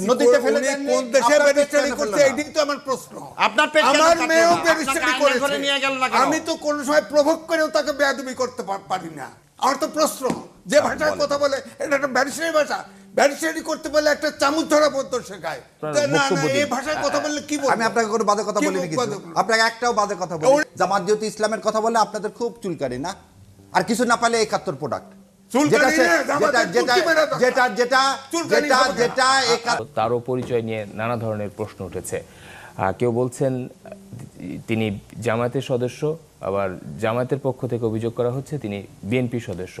নদীতে ফেলে উনি কোন দেশে ব্যারিস্টারি করছে এটাই তো আমার প্রশ্ন আপনার পেট আমার মেয়েও ব্যারিস্টারি আপনাকে আয়নায় ধরে করেছে নিয়ে গেল না কেন? আমি তো কোন সময় প্রভোগ করেও তাকে বেয়াদবি করতে পারি না আমার তো প্রশ্ন যে ভাষায় কথা বলে এটা একটা ব্যারিস্টারি ভাষা ব্যারিস্টারি করতে বলে একটা চামচ ধরা পর্যন্ত শেখায় না না এই ভাষায় কথা বললে কি বলব আমি আপনাকে কোনো বাদে কথা বলিনি? আপনাকে একটাও বাদে কথা বলি জামাত ইসলামের কথা বলে আপনাদের খুব চুলকানি না আর কিছু না পালে একাত্তর প্রোডাক্ট তারও পরিচয় নিয়ে নানা ধরনের প্রশ্ন উঠেছে। কেউ বলছেন তিনি জামায়াতের সদস্য আবার জামায়াতের পক্ষ থেকে অভিযোগ করা হচ্ছে তিনি বিএনপি সদস্য।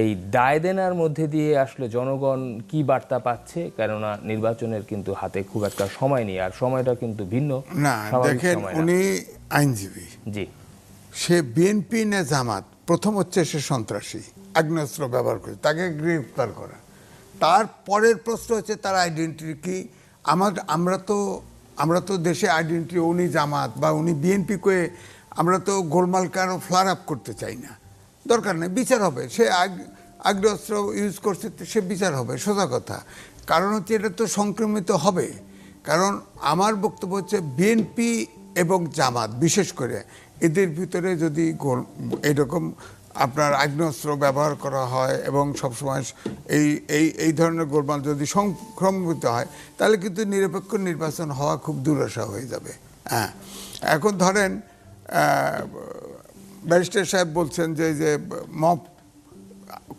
এই দায় দেনার মধ্যে দিয়ে আসলে জনগণ কি বার্তা পাচ্ছে? কেননা নির্বাচনের কিন্তু হাতে খুব একটা সময় নেই আর সময়টা কিন্তু ভিন্ন। না দেখেন উনি আইনজীবী। জি। সে বিএনপি না জামাত প্রথম হচ্ছে সে সন্ত্রাসী, আগ্নেয়াস্ত্র ব্যবহার করে, তাকে গ্রেফতার করা। তার পরের প্রশ্ন হচ্ছে তার আইডেন্টিটি কি? আমার আমরা তো আমরা তো দেশে আইডেন্টিটি উনি জামাত বা উনি বিএনপি করে আমরা তো গোলমাল কারও ফ্লার আপ করতে চাই না। দরকার নেই, বিচার হবে। সে আগ- আগ্নেয়াস্ত্র ইউজ করছে, সে বিচার হবে, সোজা কথা। কারণ হচ্ছে এটা তো সংক্রমিত হবে। কারণ আমার বক্তব্য হচ্ছে বিএনপি এবং জামাত, বিশেষ করে এদের ভিতরে যদি গোল, এরকম আপনার আগ্নেয়াস্ত্র ব্যবহার করা হয় এবং সবসময় এই এই এই ধরনের গোলমাল যদি সংক্রমিত হয়, তাহলে কিন্তু নিরপেক্ষ নির্বাচন হওয়া খুব দুরাশা হয়ে যাবে। হ্যাঁ। এখন ধরেন ব্যারিস্টার সাহেব বলছেন যে যে মপ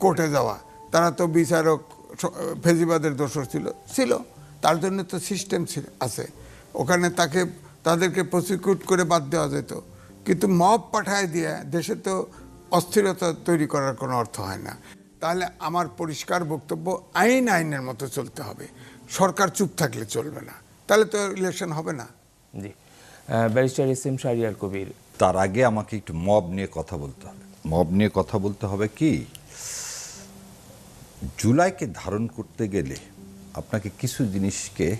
কোর্টে যাওয়া, তারা তো বিচারক ফেজিবাদের দোষর ছিল ছিল। তার জন্য তো সিস্টেম আছে। ওখানে তাকে, তাদেরকে প্রসিকিউট করে বাদ দেওয়া যেত। কিন্তু মব পাঠায় দিয়ে দেশে তো অস্থিরতা তৈরি করার কোনো অর্থ হয় না। তাহলে আমার পরিষ্কার বক্তব্য আইন আইনের মতো চলতে হবে। সরকার চুপ থাকলে চলবে না। তাহলে তো ইলেকশন হবে না। জি। Barrister S M Shahriar Kabir. তার আগে আমাকে একটু মব নিয়ে কথা বলতে হবে। মব নিয়ে কথা বলতে হবে কি? জুলাইকে ধারণ করতে গেলে আপনাকে কিছু জিনিসকে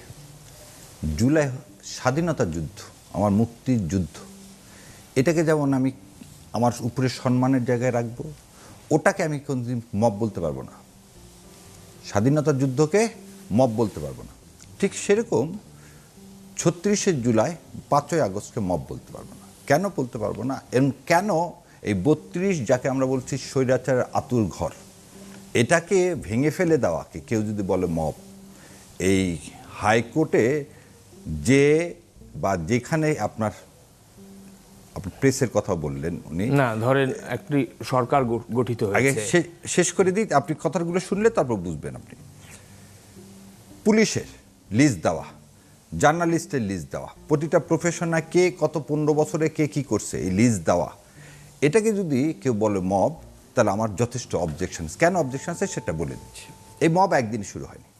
জুলাই স্বাধীনতা যুদ্ধ আমার মুক্তির যুদ্ধ এটাকে যেমন আমি আমার উপরে সম্মানের জায়গায় রাখব, ওটাকে আমি কোনদিন মব বলতে পারব না। স্বাধীনতা যুদ্ধকে মব বলতে পারব না। ঠিক সেরকম ছত্রিশে জুলাই, পাঁচই আগস্টকে মব বলতে পারব না। কেন বলতে পারব না? এবং কেন এই বত্রিশ, যাকে আমরা বলছি স্বৈরাচারের আতুর ঘর, এটাকে ভেঙে ফেলে দেওয়াকে কেউ যদি বলে মব, এই হাইকোর্টে যে বা যেখানে আপনার আপনি প্রেসের কথা বললেন উনি। না ধরেন একটি সরকার গঠিত আগে হয়েছে। শে- শেষ করে দিই আপনি কথাগুলো শুনলে তারপর বুঝবেন আপনি। পুলিশের লিস্ট দেওয়া জার্নালিস্টের লিস্ট দেওয়া প্রতিটা প্রফেশনে কে কত পনেরো বছরে কে কি করছে এই লিস্ট দেওয়া। এটাকে যদি কেউ বলে মব তাহলে আমার যথেষ্ট অবজেকশন কেন অবজেকশন আছে সেটা বলে দিচ্ছি। এই মব একদিন শুরু হয়নি।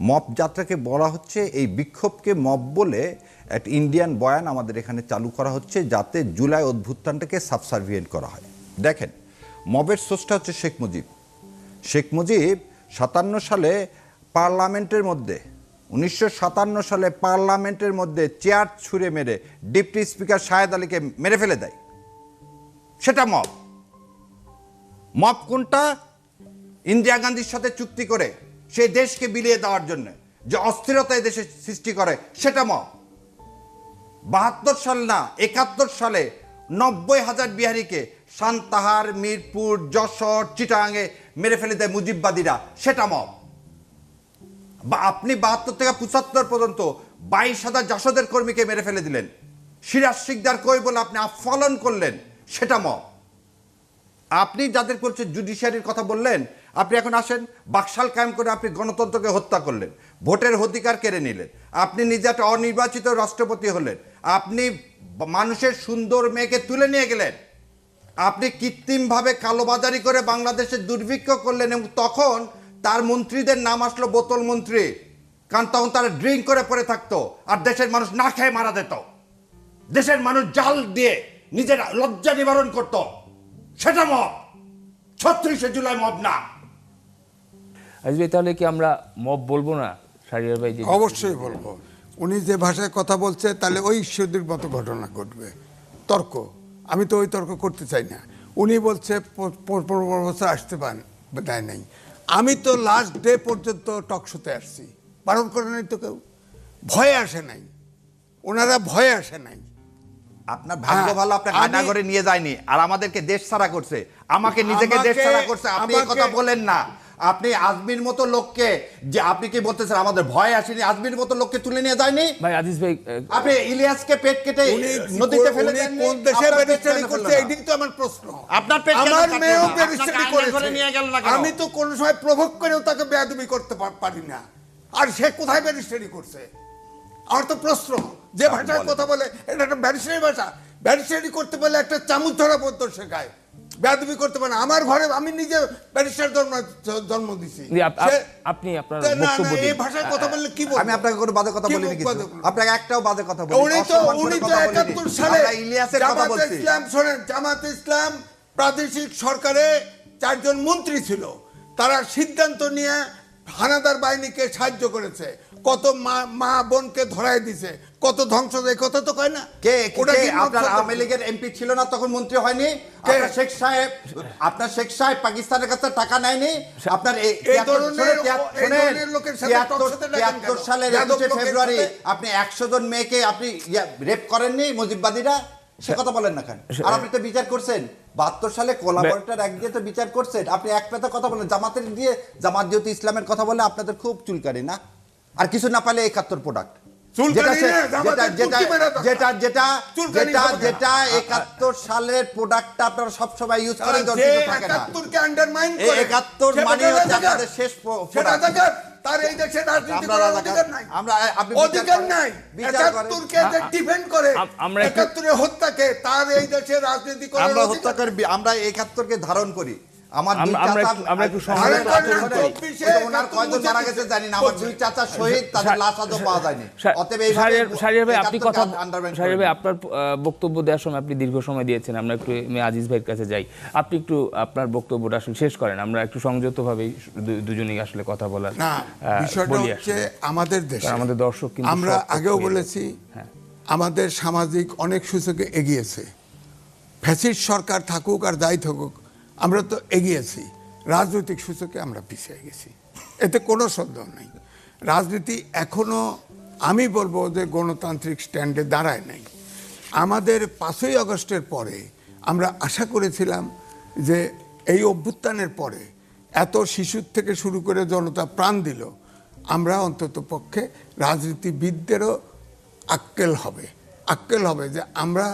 মব যাত্রাকে বলা হচ্ছে, এই বিক্ষোভকে মব বলে একটা ইন্ডিয়ান বয়ান আমাদের এখানে চালু করা হচ্ছে, যাতে জুলাই অভ্যুত্থানটাকে সাবসার্ভিয়েন্ট করা হয়। দেখেন, মবের সোর্সটা হচ্ছে শেখ মুজিব। শেখ মুজিব সাতান্ন সালে পার্লামেন্টের মধ্যে, উনিশশো সাতান্ন সালে পার্লামেন্টের মধ্যে চেয়ার ছুঁড়ে মেরে ডিপটি স্পিকার শাহেদ আলীকে মেরে ফেলে দেয়। সেটা মব। মব কোনটা? ইন্দিরা গান্ধীর সাথে চুক্তি করে। সেই দেশকে বিলিয়ে দেওয়ার জন্য যে অস্থিরতা দেশে সৃষ্টি করে, সেটা মব বাহাত্তর সাল না, একাত্তর সালে নব্বই হাজার বিহারিকে সান্তাহার, মিরপুর, যশোর চিটাঙ্গে মেরে ফেলে দেয় মুজিববাদীরা, সেটা মব বা আপনি বাহাত্তর থেকে পঁচাত্তর পর্যন্ত বাইশ হাজার জাসদের কর্মীকে মেরে ফেলে দিলেন। সিরাজ শিকদার কই বলে আপনি আফলন করলেন, সেটা মব আপনি যাদের বলছে জুডিশিয়ারির কথা বললেন আপনি এখন আসেন, বাকশাল কায়েম করে আপনি গণতন্ত্রকে হত্যা করলেন, ভোটের অধিকার কেড়ে নিলেন, আপনি নিজে একটা অনির্বাচিত রাষ্ট্রপতি হলেন, আপনি মানুষের সুন্দর মেয়েকে তুলে নিয়ে গেলেন, আপনি কৃত্রিমভাবে কালোবাজারি করে বাংলাদেশে দুর্ভিক্ষ করলেন এবং তখন তার মন্ত্রীদের নাম আসলো বোতল মন্ত্রী, কারণ তখন তারা ড্রিঙ্ক করে পড়ে থাকতো আর দেশের মানুষ না খেয়ে মারা যেত। দেশের মানুষ জাল দিয়ে নিজের লজ্জা নিবারণ করত। সেটা মব, ছত্রিশে জুলাই মব না। আজকে তাহলে কি আমরা মব বলব না? শাহরিয়ার ভাই অবশ্যই বলব। উনি যে ভাষায় কথা বলছে তাহলে ওই ঈশ্বরদের মতো ঘটনা ঘটবে। তর্ক। আমি তো ওই তর্ক করতে চাই না। উনি বলছে পনেরো বছর আসতে পান দেয় নাই। আমি তো লাস্ট ডে পর্যন্ত টক শোতে আসছি। বারণ করে নাই তো কেউ? ভয়ে আসে নাই। ওনারা ভয়ে আসে নাই। আপনার ভাগ্য হ্যাঁ, ভালো আপনার কাটাগরে নিয়ে যায়নি আর আমাদেরকে দেশ ছাড়া করছে। আমাকে নিজেকে দেশ ছাড়া করছে। আপনি কথা বলেন না। আপনি আজমির মতো লোককে যে আপনি কি বলতেছেন আমাদের ভয় আসেনি? আজমির মতো লোককে তুলে নিয়ে যায়নি? ভাই আজিজ ভাই আপনি ইলিয়াসকে পেট কেটে নদীতে ফেলে দেননি, কোন দেশে ব্যারিস্টারি করছে ফেলল তো আমার প্রশ্ন। আপনার পেট কেন আমার মেয়েও? ব্যারিস্টারি করেছে। নিয়ে গেল না আমি তো কোন সময় প্রভোগ করেও তাকে বেয়াদবি করতে পারি না। আর সে কোথায় ব্যারিস্টারি করছে? আমার তো প্রশ্ন। যে ভাষায় কথা বলে এটা একটা ব্যারিস্টারি ভাষা। ব্যারিস্টারি করতে পারলে একটা চামচ ধরা পড়তো শেখায়। বেয়াদবি করতে পারে আমার ঘরে আমি নিজে ব্যারিস্টার জন্ম জন্ম দিছি। আপনি আপনার বক্তব্য এই ভাষায় কথা বললে কি বলব? আমি আপনাকে কোনো বাজে কথা বলিনি কিছু। আপনাকে একটাও বাজে কথা বলিনি উনি তো উনি তো একাত্তর সালে ইলিয়াসের কথা জামাত বলছি। ইসলাম শোনেন জামাত ইসলাম প্রাদেশিক সরকারে চারজন মন্ত্রী ছিল। তারা সিদ্ধান্ত নিয়ে হানাদার বাহিনীকে সাহায্য করেছে। কত মা মা বোনকে ধরায় দিছে। কত ধ্বংস এই কথা তো কয় না? কে আপনার আওয়ামী লীগের এমপি ছিল না তখন মন্ত্রী হয়নি? আপনার শেখ সাহেব আপনার শেখ সাহেব পাকিস্তানের কাছে টাকা নেয়নি? আপনার এই এই 73 ধরনের- তিয়াত্তর- এই শোনেন, ধরনের লোকের সাথে তিয়াত্তর- টকশোতে ডাকেন তিয়াত্তর কেন? সালের একুশে ফেব্রুয়ারি আপনি একশো জন মেয়েকে আপনি রেপ করেননি মুজিববাদীরা? সে কথা বলেন না কেন? আর আপনি তো বিচার করছেন। বাহাত্তর সালে কোলাবরেটার এক দিয়ে তো বিচার করছেন আপনি এক পেতে কথা বলেন জামাতের দিয়ে জামাত যেহেতু ইসলামের কথা বলে আপনাদের খুব চুলকারি না? আর কিছু না পালে একাত্তর প্রোডাক্ট একাত্তর সালের প্রোডাক্টটা আপনারা সবসময় ইউজ করেন যে অর্জিত থাকে না। একাত্তরকে আন্ডারমাইন এই করে 71 সে মানে হচ্ছে আপনাদের শেষ। তার এই দেশে রাজনীতি আমরা করার। অধিকার নাই। আমরা আপনি বিচার অধিকার নাই। একাত্তরকে যে ডিফেন্ড করে আমরা হত্যাকে তার এই দেশে রাজনীতি করার আমরা একাত্তরকে ধারণ করি। আমার দুই আমরা- আমরা চাচা আমরা একটু আ- সংলাপ শোনেন, করেন না, শোনেন, চব্বিশে ওই তো ওনার কয়জন মারা গেছে জানি না আমার দুই চাচা শহীদ তাদের লাশ আজও পাওয়া যায়নি। অতএব এইভাবে শাহরিয়ার- শাহরিয়ার ভাই আপনি কথা ভাই আপনার বক্তব্য দেওয়ার সময় আপনি দীর্ঘ সময় দিয়েছেন আমরা একটু আজিজ ভাইয়ের কাছে যাই। আপনি একটু আপনার বক্তব্যটা আসলে শেষ করেন আমরা একটু সংযতভাবেই দু- দুজনেই আসলে কথা বলার না বিষয়টা হচ্ছে আমাদের দেশে। আমাদের দর্শক কিন্তু আমরা আগেও বলেছি হ্যাঁ। আমাদের সামাজিক অনেক সূচকে এগিয়েছে। ফ্যাসিস্ট সরকার থাকুক আর যাই থাকুক আমরা তো এগিয়েছি। রাজনৈতিক সূচকে আমরা পিছিয়ে গেছি। এতে কোনো সন্দেহ নেই। রাজনীতি এখনও, আমি বলব যে গণতান্ত্রিক স্ট্যান্ডে দাঁড়ায় নাই। আমাদের পাঁচই আগস্টের পরে আমরা আশা করেছিলাম যে এই অভ্যুত্থানের পরে এত শিশুর থেকে শুরু করে জনতা প্রাণ দিল, আমরা অন্তত পক্ষে রাজনীতিবিদদেরও আক্কেল হবে। আক্কেল হবে যে আমরা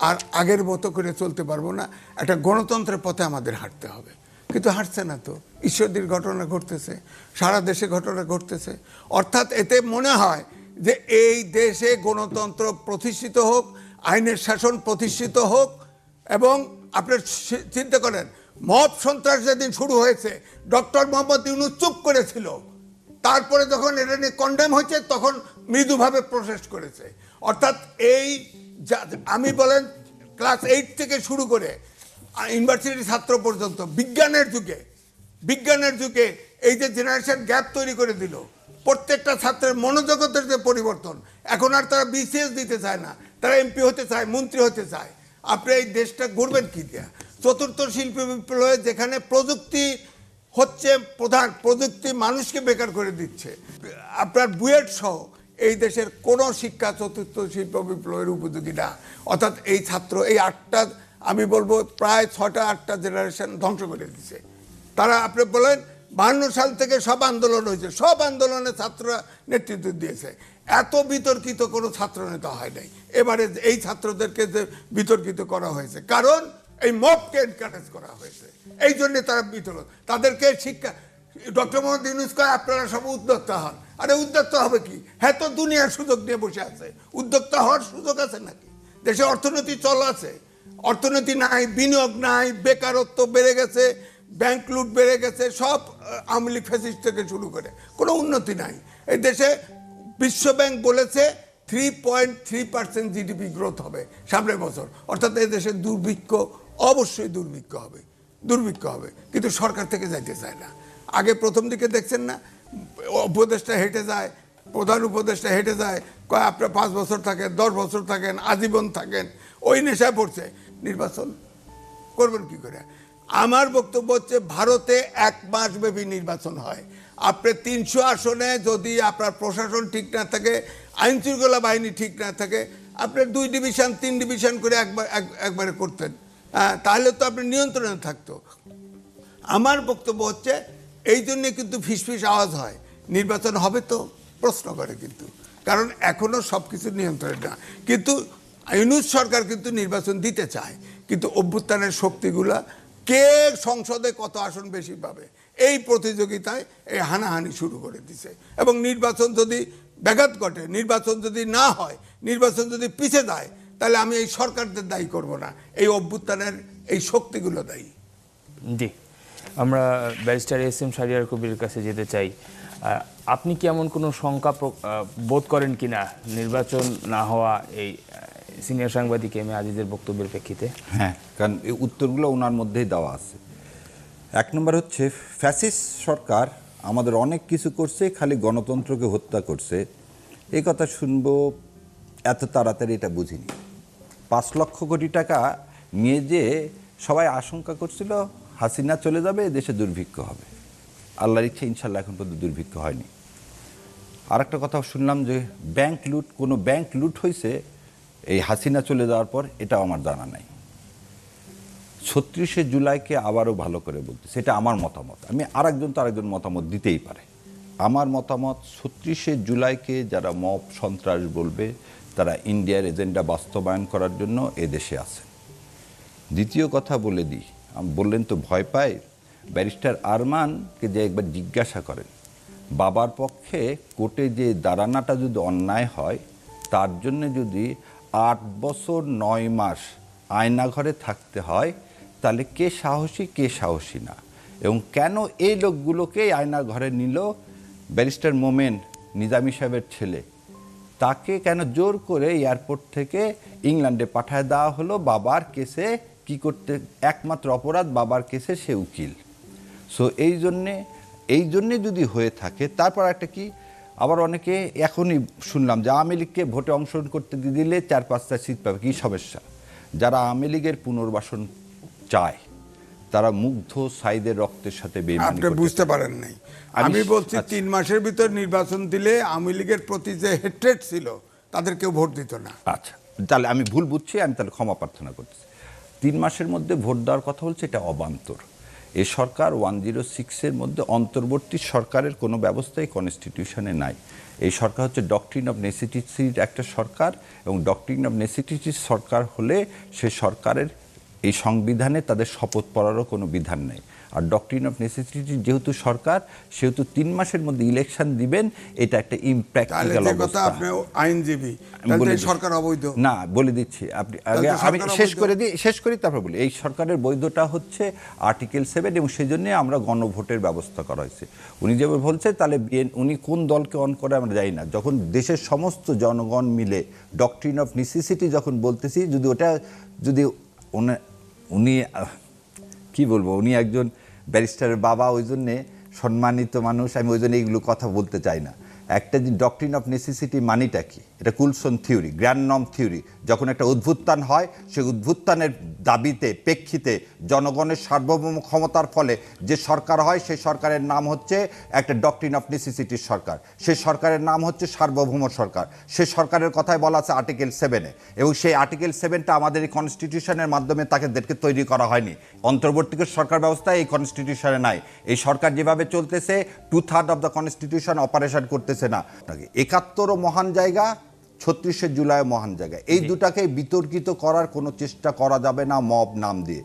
আর আগের মতো করে চলতে পারব না। একটা গণতন্ত্রের পথে আমাদের হাঁটতে হবে। কিন্তু হাঁটছে না তো। ঈশ্বরদীর ঘটনা ঘটতেছে, সারা দেশে ঘটনা ঘটতেছে। অর্থাৎ এতে মনে হয় যে এই দেশে গণতন্ত্র প্রতিষ্ঠিত হোক, আইনের শাসন প্রতিষ্ঠিত হোক, এবং আপনার সি- চিন্তা করেন, মব সন্ত্রাস যেদিন শুরু হয়েছে, ডক্টর মোহাম্মদ ইউনুস চুপ করেছিল। তারপরে যখন এটা নিয়ে কন্ডেম হয়েছে, তখন মৃদুভাবে প্রসেস করেছে। অর্থাৎ এই যা- আমি বলেন ক্লাস এইট থেকে শুরু করে ইউনিভার্সিটির ছাত্র পর্যন্ত, বিজ্ঞানের যুগে বিজ্ঞানের যুগে এই যে জেনারেশন গ্যাপ তৈরি করে দিল, প্রত্যেকটা ছাত্রের মনোজগতের যে পরিবর্তন, এখন আর তারা বিসিএস দিতে চায় না, তারা এমপি হতে চায়, মন্ত্রী হতে চায়। আপনি এই দেশটা গড়বেন কি দিয়া? চতুর্থ শিল্প বিপ্লবে যেখানে প্রযুক্তি হচ্ছে প্রধান, প্রযুক্তি মানুষকে বেকার করে দিচ্ছে। আপনার বুয়েট সহ এই দেশের কোনো শিক্ষা চতুর্থ শিল্প বিপ্লবের উপযোগী না। অর্থাৎ এই ছাত্র, এই আটটা, আমি বলব প্রায় ছটা আটটা জেনারেশন ধ্বংস করে দিছে। তারা, আপনি বলেন, বাহান্ন সাল থেকে সব আন্দোলন হয়েছে, সব আন্দোলনে ছাত্ররা নেতৃত্ব দিয়েছে। এত বিতর্কিত কোনো ছাত্র নেতা হয় নাই। এবারে এই ছাত্রদেরকে যে বিতর্কিত করা হয়েছে, কারণ এই মবকে এনকারেজ করা হয়েছে। এই জন্য তারা বিতর্ক তাদেরকে শিক্ষা, ডক্টর মোহাম্মদ ইউনুস আপনারা সব উদ্যোক্তা হন। আরে উদ্যোক্তা হবে কি? হ্যাঁ তো দুনিয়ার সুযোগ নিয়ে বসে আছে। উদ্যোক্তা হওয়ার সুযোগ আছে নাকি? দেশে অর্থনীতি চল আছে। অর্থনীতি নাই, বিনিয়োগ নাই, বেকারত্ব বেড়ে গেছে ব্যাংক লুট বেড়ে গেছে, সব আওয়ামী লীগ ফ্যাসিস্ট থেকে শুরু করে। কোনো উন্নতি নাই। এই দেশে বিশ্ব ব্যাংক বলেছে three point three percent GDP growth হবে সামনের বছর। অর্থাৎ এই দেশে দুর্ভিক্ষ অবশ্যই দুর্ভিক্ষ হবে। দুর্ভিক্ষ হবে। কিন্তু সরকার থেকে যাইতে চায় না। আগে প্রথম দিকে দেখছেন না উপদেশটা হেঁটে যায় প্রধান উপদেশটা হেঁটে যায় কয় আপনার পাঁচ বছর থাকেন দশ বছর থাকেন আজীবন থাকেন ওই নেশায় পড়ছে। নির্বাচন করবেন কি করে? আমার বক্তব্য হচ্ছে ভারতে এক মাস ব্যাপী নির্বাচন হয়। আপনি তিনশো আসনে যদি আপনার প্রশাসন ঠিক না থাকে আইন শৃঙ্খলা বাহিনী ঠিক না থাকে আপনি দুই ডিভিশন তিন ডিভিশন করে একবার এক- একবারে করতেন। হ্যাঁ, তাহলে তো আপনি নিয়ন্ত্রণে থাকতো। আমার বক্তব্য হচ্ছে এই জন্যে কিন্তু ফিসফিস আওয়াজ হয়। নির্বাচন হবে তো? প্রশ্ন করে কিন্তু। কারণ এখনও সব কিছু নিয়ন্ত্রণে না। কিন্তু ইউনুস সরকার কিন্তু নির্বাচন দিতে চায়। কিন্তু অভ্যুত্থানের শক্তিগুলা কে সংসদে কত আসন বেশি পাবে? এই প্রতিযোগিতায় এই হানাহানি শুরু করে দিছে। এবং নির্বাচন যদি ব্যাঘাত ঘটে, নির্বাচন যদি না হয়, নির্বাচন যদি পিছে দেয় তাহলে আমি এই সরকারদের দায়ী করব না। এই অভ্যুত্থানের এই শক্তিগুলো দায়ী। জি। আমরা barrister S M Shahriar Kabir কাছে যেতে চাই। আপনি কি এমন কোনো শঙ্কা বোধ করেন কিনা নির্বাচন না হওয়া এই সিনিয়র সাংবাদিক এম এ আজিজের বক্তব্যের প্রেক্ষিতে? হ্যাঁ কারণ এই উত্তরগুলো ওনার মধ্যেই দেওয়া আছে। এক নম্বর হচ্ছে ফ্যাসিস সরকার আমাদের অনেক কিছু করছে, খালি গণতন্ত্রকে হত্যা করছে। এই কথা শুনব, এত তাড়াতাড়ি এটা বুঝিনি। পাঁচ লক্ষ কোটি টাকা নিয়ে যে সবাই আশঙ্কা করছিল, হাসিনা চলে যাবে দেশে দুর্ভিক্ষ হবে। আল্লাহর ইচ্ছে ইনশাল্লাহ এখন পর্যন্ত দুর্ভিক্ষ হয়নি। আর একটা কথা শুনলাম যে ব্যাংক লুট, কোনো ব্যাংক লুট হয়েছে, এই হাসিনা চলে যাওয়ার পর এটাও আমার জানা নাই। ছত্রিশে জুলাইকে আবারও ভালো করে বলতে, সেটা আমার মতামত। আমি আরেকজন তো আরেকজন মতামত দিতেই পারে। আমার মতামত, ছত্রিশে জুলাইকে যারা মব সন্ত্রাস বলবে, তারা ইন্ডিয়ার এজেন্ডা বাস্তবায়ন করার জন্য এদেশে আছে। দ্বিতীয় কথা বলে দিই বললেন তো ভয় পায় ব্যারিস্টার আরমানকে যে একবার জিজ্ঞাসা করেন, বাবার পক্ষে কোর্টে যে দাঁড়ানাটা যদি অন্যায় হয়, তার জন্য যদি আট বছর নয় মাস আয়নাঘরে থাকতে হয়, তাহলে কে সাহসী কে সাহসী না? এবং কেন এই লোকগুলোকে আয়না ঘরে নিল? ব্যারিস্টার মোমেন, নিজামী সাহেবের ছেলে, তাকে কেন জোর করে এয়ারপোর্ট থেকে ইংল্যান্ডে পাঠায় দেওয়া হলো? বাবার কেসে কি করতে, একমাত্র অপরাধ বাবার কেসে সে উকিল। সো এই জন্যে এই জন্যে যদি হয়ে থাকে তারপর একটা কি আবার অনেকে এখনই শুনলাম যে আওয়ামী লীগকে ভোটে অংশগ্রহণ করতে দিলে চার পাঁচটা সিট পাবে কী সমস্যা? যারা আওয়ামী লীগের পুনর্বাসন চায় তারা মুগ্ধ সাইদের রক্তের সাথে আপনি বুঝতে পারেন নাই। আমি- বলছি আচ্ছা। তিন মাসের ভিতর নির্বাচন দিলে আওয়ামী লীগের প্রতি যে হেট্রেট ছিল তাদের কেউ ভোট দিত না। আচ্ছা তাহলে আমি ভুল বুঝছি আমি তাহলে ক্ষমা প্রার্থনা করতেছি। তিন মাসের মধ্যে ভোট দেওয়ার কথা বলছে এটা অবান্তর। এ সরকার ওয়ান জিরো সিক্সের মধ্যে অন্তর্বর্তী সরকারের কোনো ব্যবস্থাই কনস্টিটিউশনে নাই। এই সরকার হচ্ছে ডকট্রিন অফ নেসিটিসির একটা সরকার এবং ডকট্রিন অফ নেসিটিসির সরকার হলে সে সরকারের এই সংবিধানে তাদের শপথ পড়ারও কোনো বিধান নেই। আর ডকট্রিন অফ নেসেসিটি যেহেতু সরকার সেহেতু তিন মাসের মধ্যে ইলেকশন দিবেন এটা একটা ইমপ্র্যাকটিক্যাল অবস্থা। আইনজীবী সরকার অবৈধ? না বলে দিচ্ছি। আপনি আগে আমি শেষ করে দিই শেষ করি তারপর বলি। এই সরকারের বৈধতা হচ্ছে আর্টিকেল সেভেন এবং সেই জন্য আমরা গণভোটের ব্যবস্থা করা হয়েছে। উনি যেভাবে বলছে তাহলে উনি কোন দলকে অন করে আমরা জানি না। যখন দেশের সমস্ত জনগণ মিলে ডকট্রিন অফ নেসেসিটি যখন বলতেছি যদি ওটা যদি উনি- কি বলব? উনি একজন ব্যারিস্টারের বাবা, ওই জন্যে সম্মানিত মানুষ। আমি ওই জন্য এইগুলো কথা বলতে চাই না। একটা যে ডকট্রিন অফ নেসেসিটি মানিটা কি? এটা কুলসন থিওরি গ্র্যান্ড নম থিওরি। যখন একটা উদ্ভুত্থান হয়, সেই উদ্ভুত্থানের দাবিতে, প্রেক্ষিতে জনগণের সার্বভৌম ক্ষমতার ফলে যে সরকার হয়, সেই সরকারের নাম হচ্ছে একটা ডকট্রিন অফ নেসেসিটির সরকার। সেই সরকারের নাম হচ্ছে সার্বভৌম সরকার। সেই সরকারের কথাই বলা আছে আর্টিকেল সেভেনে এবং সেই আর্টিকেল সেভেনটা আমাদের এই কনস্টিটিউশনের মাধ্যমে তাদেরকে তৈরি করা হয়নি। অন্তর্বর্তীকালীন সরকার ব্যবস্থা এই কনস্টিটিউশনে নাই। এই সরকার যেভাবে চলতেছে two third of the constitution operation করতেছে না। একাত্তরও মহান জায়গা ছত্রিশে জুলাই মহান জায়গায়। এই দুটাকে বিতর্কিত করার কোনো চেষ্টা করা যাবে না মব নাম দিয়ে।